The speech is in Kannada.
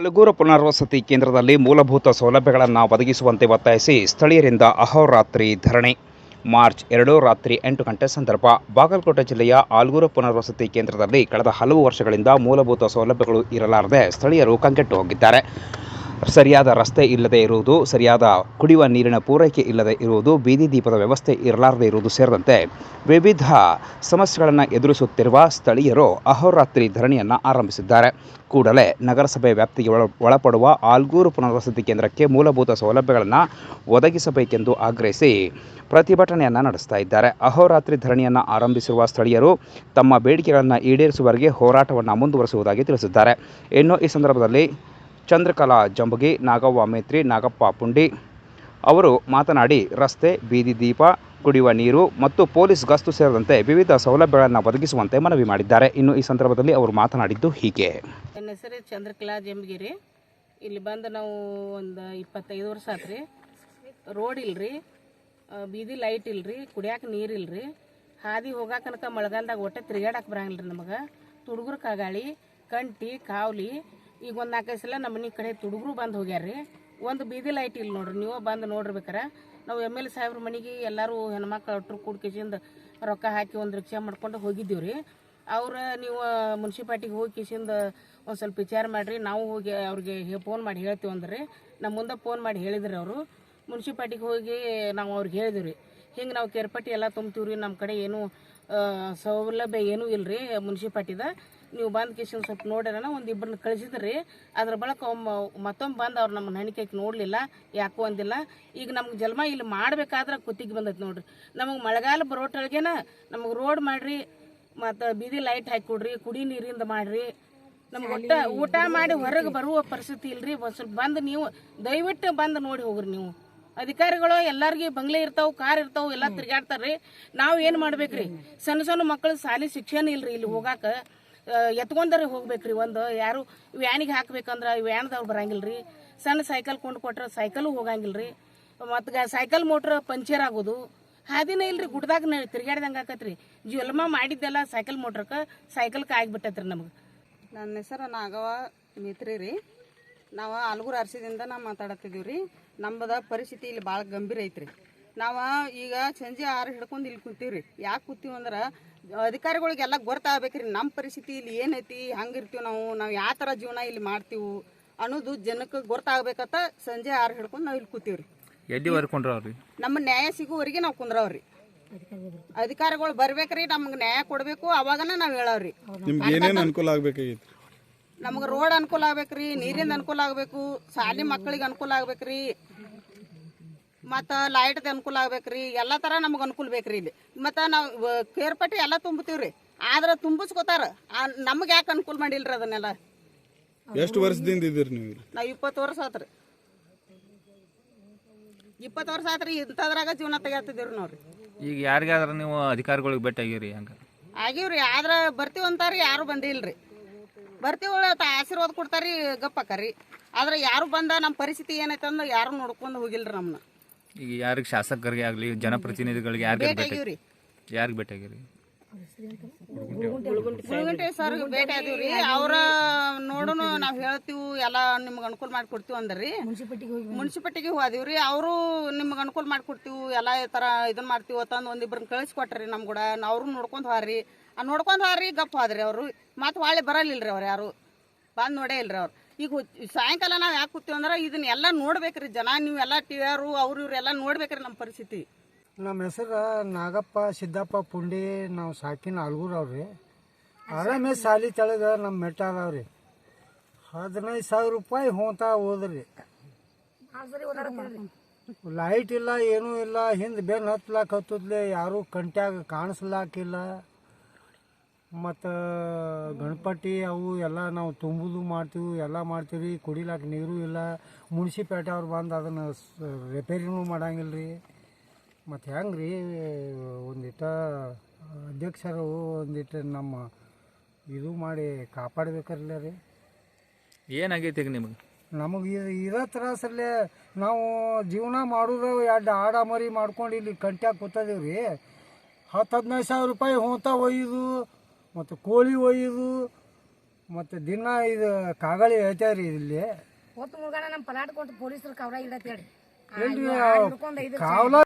ಹಲಗೂರು ಪುನರ್ವಸತಿ ಕೇಂದ್ರದಲ್ಲಿ ಮೂಲಭೂತ ಸೌಲಭ್ಯಗಳನ್ನು ಒದಗಿಸುವಂತೆ ಒತ್ತಾಯಿಸಿ ಸ್ಥಳೀಯರಿಂದ ಅಹೋರಾತ್ರಿ ಧರಣಿ. ಮಾರ್ಚ್ ಎರಡು ರಾತ್ರಿ ಎಂಟು ಗಂಟೆ ಸಂದರ್ಭ ಬಾಗಲಕೋಟೆ ಜಿಲ್ಲೆಯ ಆಲ್ಗೂರು ಪುನರ್ವಸತಿ ಕೇಂದ್ರದಲ್ಲಿ ಕಳೆದ ಹಲವು ವರ್ಷಗಳಿಂದ ಮೂಲಭೂತ ಸೌಲಭ್ಯಗಳು ಇರಲಾರದೆ ಸ್ಥಳೀಯರು ಕಂಗೆಟ್ಟು ಹೋಗಿದ್ದಾರೆ. ಸರಿಯಾದ ರಸ್ತೆ ಇಲ್ಲದೆ ಇರುವುದು, ಸರಿಯಾದ ಕುಡಿಯುವ ನೀರಿನ ಪೂರೈಕೆ ಇಲ್ಲದೆ ಇರುವುದು, ಬೀದಿ ದೀಪದ ವ್ಯವಸ್ಥೆ ಇರಲಾರದೆ ಇರುವುದು ಸೇರಿದಂತೆ ವಿವಿಧ ಸಮಸ್ಯೆಗಳನ್ನು ಎದುರಿಸುತ್ತಿರುವ ಸ್ಥಳೀಯರು ಅಹೋರಾತ್ರಿ ಧರಣಿಯನ್ನು ಆರಂಭಿಸಿದ್ದಾರೆ. ಕೂಡಲೇ ನಗರಸಭೆ ವ್ಯಾಪ್ತಿಗೆ ಒಳ, ಒಳಪಡುವ ಆಲ್ಗೂರು ಪುನರ್ವಸತಿ ಕೇಂದ್ರಕ್ಕೆ ಮೂಲಭೂತ ಸೌಲಭ್ಯಗಳನ್ನು ಒದಗಿಸಬೇಕೆಂದು ಆಗ್ರಹಿಸಿ ಪ್ರತಿಭಟನೆಯನ್ನು ನಡೆಸ್ತಾ ಇದ್ದಾರೆ. ಅಹೋರಾತ್ರಿ ಧರಣಿಯನ್ನು ಆರಂಭಿಸಿರುವ ಸ್ಥಳೀಯರು ತಮ್ಮ ಬೇಡಿಕೆಗಳನ್ನು ಈಡೇರಿಸುವವರೆಗೆ ಹೋರಾಟವನ್ನು ಮುಂದುವರಿಸುವುದಾಗಿ ತಿಳಿಸಿದ್ದಾರೆ. ಇನ್ನು ಈ ಸಂದರ್ಭದಲ್ಲಿ ಚಂದ್ರಕಲಾ ಜಂಬಗಿ, ನಾಗವ್ವ ಮೇತ್ರಿ, ನಾಗಪ್ಪ ಪುಂಡಿ ಅವರು ಮಾತನಾಡಿ, ರಸ್ತೆ, ಬೀದಿ ದೀಪ, ಕುಡಿಯುವ ನೀರು ಮತ್ತು ಪೊಲೀಸ್ ಗಸ್ತು ಸೇರಿದಂತೆ ವಿವಿಧ ಸೌಲಭ್ಯಗಳನ್ನು ಒದಗಿಸುವಂತೆ ಮನವಿ ಮಾಡಿದ್ದಾರೆ. ಇನ್ನು ಈ ಸಂದರ್ಭದಲ್ಲಿ ಅವರು ಮಾತನಾಡಿದ್ದು ಹೀಗೆ. ನನ್ನ ಹೆಸರು ಚಂದ್ರಕಲಾ ಜಂಬಗಿರಿ ಇಲ್ಲಿ ಬಂದು ನಾವು ಒಂದು ಇಪ್ಪತ್ತೈದು ವರ್ಷ ಆತ್ರಿ ರೋಡ್ ಇಲ್ರಿ ಬೀದಿ ಲೈಟ್ ಇಲ್ರಿ, ಕುಡಿಯಾಕ ನೀರು ಇಲ್ರಿ. ಹಾದಿ ಹೋಗಾಕನಕ ಮಳೆಗಾಲದಾಗ ಒಟ್ಟೆ ತಿರುಗಾಡಕ್ಕೆ ಬರಂಗಿಲ್ಲ ರೀ ನಮಗೆ. ತುಡುಗ್ರ ಕಾಗಾಳಿ, ಕಂಟಿ, ಕಾವ್ಲಿ ಈಗ ಒಂದು ನಾಲ್ಕೈದು ಸಲ ನಮ್ಮ ಮನೆ ಕಡೆ ತುಡುಗರು ಬಂದು ಹೋಗ್ಯಾರ್ರಿ. ಒಂದು ಬೀದಿ ಲೈಟ್ ಇಲ್ಲ ನೋಡ್ರಿ, ನೀವು ಬಂದು ನೋಡಿರ್ಬೇಕಾರ. ನಾವು ಎಂ ಎಲ್ ಸಾಹೇಬ್ರ ಮನೆಗೆ ಎಲ್ಲರೂ ಹೆಣ್ಮಕ್ಳು ಒಟ್ಟರು ಕೂಡ್ಕೇಸಿಂದ ರೊಕ್ಕ ಹಾಕಿ ಒಂದು ರಿಕ್ಷಾ ಮಾಡ್ಕೊಂಡು ಹೋಗಿದ್ದೀವಿ ರೀ ಅವ್ರು ನೀವು ಮುನ್ಸಿಪಾಲ್ಟಿಗೆ ಹೋಗಿ ಕೇಶಿಂದ ಒಂದು ಸ್ವಲ್ಪ ವಿಚಾರ ಮಾಡಿರಿ. ನಾವು ಹೋಗಿ ಅವ್ರಿಗೆ ಫೋನ್ ಮಾಡಿ ಹೇಳ್ತೀವಿ ಅಂದ್ರೆ. ನಮ್ಮ ಮುಂದೆ ಫೋನ್ ಮಾಡಿ ಹೇಳಿದ್ರಿ ಅವರು. ಮುನ್ಸಿಪಾಲ್ಟಿಗೆ ಹೋಗಿ ನಾವು ಅವ್ರಿಗೆ ಹೇಳಿದ್ವಿ. ರೀ ಹಿಂಗೆ ನಾವು ಕೇರ್ಪಟ್ಟಿ ಎಲ್ಲ ತುಂಬ್ತೀವಿ ರೀ ನಮ್ಮ ಕಡೆ ಏನೂ ಸೌಲಭ್ಯ ಏನೂ ಇಲ್ಲ ರೀ ಮುನ್ಸಿಪಾಲ್ಟಿದ. ನೀವು ಬಂದು ಕಿಶನ್ ಸ್ವಲ್ಪ ನೋಡ್ಯಾರನ, ಒಂದು ಇಬ್ಬರನ್ನ ಕಳಿಸಿದ್ರಿ. ಅದ್ರ ಬಳಕ ಒಮ್ಮ, ಮತ್ತೊಮ್ಮೆ ಬಂದು ಅವ್ರು ನಮ್ಮ ಹಣಿಕೈಗೆ ನೋಡಲಿಲ್ಲ, ಯಾಕೋ ಅಂದಿಲ್ಲ. ಈಗ ನಮ್ಗೆ ಜನ್ಮ ಇಲ್ಲಿ ಮಾಡಬೇಕಾದ್ರೆ ಕುತ್ತಿಗೆ ಬಂದೈತೆ ನೋಡ್ರಿ. ನಮಗೆ ಮಳೆಗಾಲ ಬರೋಟೊಳಗೇನ ನಮಗೆ ರೋಡ್ ಮಾಡ್ರಿ, ಮತ್ತು ಬೀದಿ ಲೈಟ್ ಹಾಕಿ ಕೊಡ್ರಿ ಕುಡಿ ನೀರಿಂದ ಮಾಡ್ರಿ. ನಮ್ಗೆ ಒಟ್ಟ ಊಟ ಮಾಡಿ ಹೊರಗೆ ಬರುವ ಪರಿಸ್ಥಿತಿ ಇಲ್ರಿ. ಸ್ವಲ್ಪ ಬಂದು ನೀವು, ದಯವಿಟ್ಟು ಬಂದು ನೋಡಿ ಹೋಗ್ರಿ ನೀವು. ಅಧಿಕಾರಿಗಳು ಎಲ್ಲಾರ್ಗಿ ಬಂಗ್ಲೆ ಇರ್ತಾವ, ಕಾರ್ ಇರ್ತಾವ, ಎಲ್ಲ ತಿರ್ಗಾಡ್ತಾರ್ರಿ ನಾವು ಏನು ಮಾಡ್ಬೇಕ್ರಿ? ಸಣ್ಣ ಸಣ್ಣ ಮಕ್ಕಳು ಶಾಲೆ ಶಿಕ್ಷಣ ಇಲ್ರಿ ಇಲ್ಲಿ ಹೋಗಾಕ. ಎತ್ಕೊಂಡರೆ ಹೋಗ್ಬೇಕ್ರಿ ಒಂದು. ಯಾರು ವ್ಯಾನಿಗೆ ಹಾಕ್ಬೇಕಂದ್ರೆ ವ್ಯಾನ್ದವ್ರು ರೀ ಸಣ್ಣ ಸೈಕಲ್ ಕೊಂಡು ಕೊಟ್ರೆ ಸೈಕಲು ರೀ ಮತ್ತು ಸೈಕಲ್ ಮೋಟ್ರ್ ಪಂಚರ್ ಆಗೋದು. ಹಾದಿನ ಇಲ್ರಿ ಗುಡ್ದಾಗ ತಿರ್ಗಾಡ್ದಂಗೆ ಆಕತ್ರಿ. ಜುಲ್ಮ ಮಾಡಿದ್ದೆಲ್ಲ ಸೈಕಲ್ ಮೋಟ್ರಕ್ಕೆ ಸೈಕಲ್ಗೆ ಆಗಿಬಿಟ್ಟತ್ರಿ ನಮಗೆ. ನನ್ನ ಹೆಸರು ನಾಗವ ಮಿತ್ರಿ ರೀ. ನಾವು ಆಲ್ಗೂರು ಅರಸಿದಿಂದ ನಾವು ಮಾತಾಡತ್ತಿದ್ದೀವಿ ರೀ ನಮ್ಮದ ಪರಿಸ್ಥಿತಿ ಇಲ್ಲಿ ಭಾಳ ಗಂಭೀರ ಐತ್ರಿ. ನಾವು ಈಗ ಸಂಜೆ ಆರು ಹಿಡ್ಕೊಂಡು ಇಲ್ಲಿ ಕೂತೀವಿ ರೀ ಯಾಕೆ ಕೂತೀವಿ ಅಂದ್ರೆ ಅಧಿಕಾರಿಗಳಿಗೆಲ್ಲ ಗೊತ್ತಾಗಬೇಕ್ರಿ ನಮ್ಮ ಪರಿಸ್ಥಿತಿ ಇಲ್ಲಿ ಏನೈತಿ ಹಂಗಿರ್ತೀವಿ ನಾವು ನಾವು ಯಾವ ಥರ ಜೀವನ ಇಲ್ಲಿ ಮಾಡ್ತೀವಿ ಅನ್ನೋದು ಜನಕ್ಕೆ ಗೊತ್ತಾಗಬೇಕಂತ ಸಂಜೆ ಆರು ಹಿಡ್ಕೊಂಡು ನಾವು ಇಲ್ಲಿ ಕೂತೀವಿ ರೀ ಎಲ್ಲಿ ವರ್ಕೊಂಡ್ರ ನಮ್ಮ ನ್ಯಾಯ ಸಿಗುವವರೆಗೆ ನಾವು ಕುಂದ್ರವ್ರಿ ಅಧಿಕಾರಿಗಳು ಬರ್ಬೇಕ್ರಿ ನಮ್ಗೆ ನ್ಯಾಯ ಕೊಡಬೇಕು ಅವಾಗನ ನಾವು ಹೇಳವ್ರಿ. ನಿಮ್ಗೆ ಏನೇನು ಅನುಕೂಲ ಆಗ್ಬೇಕಾಗಿತ್ತು ನಮಗೆ ರೋಡ್ ಅನುಕೂಲ ಆಗ್ಬೇಕ್ರಿ ನೀರಿಂದ ಅನುಕೂಲ ಆಗಬೇಕು ಶಾಲೆ ಮಕ್ಕಳಿಗೆ ಅನುಕೂಲ ಆಗ್ಬೇಕ್ರಿ. ಮತ್ತು ಲೈಟ್ದು ಅನುಕೂಲ ಆಗ್ಬೇಕ್ರಿ ಎಲ್ಲ ಥರ ನಮಗೆ ಅನುಕೂಲ ಬೇಕ್ರಿ ಇಲ್ಲಿ. ಮತ್ತು ನಾವು ಕೇರ್ಪಟ್ಟಿ ಎಲ್ಲ ರೀ ಆದ್ರೆ ತುಂಬಿಸ್ಕೋತಾರ. ನಮ್ಗೆ ಯಾಕೆ ಅನುಕೂಲ ಮಾಡಿಲ್ರಿ ಅದನ್ನೆಲ್ಲ? ಎಷ್ಟು ವರ್ಷದಿಂದ ಇದ್ದೀರಿ ನೀವು ನಾವ್ ಇಪ್ಪತ್ತು ವರ್ಷ ಆತ್ರಿ. ಇಪ್ಪತ್ತು ವರ್ಷ ಆತ್ರಿ ಇಂಥದ್ರಾಗ ಜೀವನ ತೆಗಿತಿದ್ದೀವಿ ನೋಡ್ರಿ. ಈಗ ಯಾರಿಗಾದ್ರ ನೀವು ಅಧಿಕಾರಿಗಳಿಗೆ ಭೇಟಿ ಆಗಿರಿ ಹಂಗ? ಆಗಿವ್ರಿ ಆದ್ರೆ ಬರ್ತೀವಿ ಅಂತಾರಿ ಯಾರು ಬಂದಿಲ್ರಿ. ಬರ್ತೀವಿ ಆಶೀರ್ವಾದ ಕೊಡ್ತಾರಿ ಗಪ್ಪಕ್ಕರಿ ಆದ್ರೆ ಯಾರು ಬಂದ ನಮ್ಮ ಪರಿಸ್ಥಿತಿ ಏನೈತೆ ಅಂದ್ರೆ ಯಾರು ನೋಡ್ಕೊಂಡು ಹೋಗಿಲ್ರಿ ನಮ್ಮನ್ನ ಈಗ ಯಾರಿಗೆ ಶಾಸಕರಿಗೆ ಆಗಲಿ ಜನಪ್ರತಿನಿಧಿಗಳಿಗೆ ಯಾರಿಗೆ ಭೇಟಿ ಯಾರಿಗೆ ಭೇಟಿ ಆಗಿರಿ? ಸರ್ ಭೇಟಿ ಆದೀವ್ರಿ ಅವ್ರ ನೋಡುನು ನಾವು ಹೇಳ್ತೀವಿ ಎಲ್ಲಾ ನಿಮ್ಗೆ ಅನುಕೂಲ ಮಾಡಿ ಕೊಡ್ತೀವಿ ಅಂದ್ರಿ. ಮುನ್ಸಿಪಾಲ್ಟಿಗೆ ಹೋದಿವ್ರಿ. ಅವರು ನಿಮ್ಗೆ ಅನುಕೂಲ ಮಾಡಿ ಎಲ್ಲಾ ಥರ ಇದನ್ನ ಮಾಡ್ತೀವಿ ಅಂತಂದು ಒಂದಿಬ್ರನ್ನ ಕಳಿಸ್ಕೊಟ್ರಿ ನಮ್ಮ ಕೂಡ ಅವ್ರು ನೋಡ್ಕೊಂಡ್ ಹೋರಿ ಆ ನೋಡ್ಕೊಂಡ್ ಹೋರಿ ಗಪ್ ಹೋದ್ರಿ ಅವರು. ಮತ್ತೆ ಹೊಳ್ಳಿ ಬರಲಿಲ್ರಿ ಅವ್ರು ಯಾರು. ಬಂದ್ ನೋಡೇ ಇಲ್ರಿ ಅವ್ರು. ಈಗ ಸಾಯಂಕಾಲ ನಾವು ಯಾಕೆ ಕೂತೀವಿ ಅಂದ್ರೆ ಇದನ್ನೆಲ್ಲ ನೋಡ್ಬೇಕ್ರಿ ಜನ ನೀವೆಲ್ಲ ಟಿ ಆರು ಅವ್ರು ಇವರೆಲ್ಲ ನೋಡ್ಬೇಕ್ರಿ ನಮ್ಮ ಪರಿಸ್ಥಿತಿ. ನಮ್ಮ ಹೆಸರು ನಾಗಪ್ಪ, ಸಿದ್ದಪ್ಪ, ಪುಂಡಿ, ನಾವು ಸಾಕಿನ ಅಲ್ಗೂರ್ ಅವ್ರಿ. ಆರಾಮೇ ಸಾಲಿ ತಳಗ ನಮ್ಮ ಮೆಟ್ಟಾರ ಅವ್ರಿ. ಹದಿನೈದು ಸಾವಿರ ರೂಪಾಯಿ ಹೋತಾ ಹೋದ್ರಿ. ಲೈಟ್ ಇಲ್ಲ, ಏನೂ ಇಲ್ಲ, ಹಿಂದೆ ಬೆನ್ನು ಹತ್ತಲಾಕ ಹತ್ತದ್ಲೆ, ಯಾರೂ ಕಂಟ್ಯಾಗ ಕಾಣಿಸ್ಲಾಕಿಲ್ಲ ಮತ್ತು ಗಣಪತಿ ಅವು ಎಲ್ಲ ನಾವು ತುಂಬುದು ಮಾಡ್ತೀವಿ ಎಲ್ಲ ಮಾಡ್ತೀವಿ ಕುಡಿಲಾಕ ನೀರು ಇಲ್ಲ. ಮುನ್ಸಿಪೇಟೆ ಅವ್ರು ಬಂದು ಅದನ್ನು ರಿಪೇರಿನೂ ಮಾಡಂಗಿಲ್ಲ ರೀ ಮತ್ತು ಹೆಂಗೆ ರೀ ಒಂದಿಟ ಅಧ್ಯಕ್ಷರು ಒಂದಿಟ್ಟು ನಮ್ಮ ಇದು ಮಾಡಿ ಕಾಪಾಡ್ಬೇಕಲ್ಲ ರೀ ಏನಾಗೈತಿ ಈಗ ನಿಮಗೆ? ನಮಗೆ ಇರೋ ತ್ರಾಸಲ್ಲೇ ನಾವು ಜೀವನ ಮಾಡೋದು ಎರಡು ಆಡ ಮರಿ ಮಾಡ್ಕೊಂಡು ಇಲ್ಲಿ ಕಂಟ್ಯಾಗ ಕೂತದೇವ್ರಿ. ಹತ್ತು ಹದಿನೈದು ಸಾವಿರ ರೂಪಾಯಿ ಹೋಗ್ತಾ ಒಯ್ಯೋದು. ಮತ್ತು ಕೋಳಿ ಒಯ್ಯೋದು ಮತ್ತು ದಿನ ಇದು ಕಾಗಳಿ ಹೇಳ್ತಾರೆ ಇಲ್ಲಿ. ಹೊತ್ತು ಮುಗಾಣ ನಮ್ಮ ಪಲಾಟ್ ಕೊಟ್ಟು ಪೊಲೀಸರು ಕವರ ಇಡತ್ತೇಳಿ ಕಾವಲ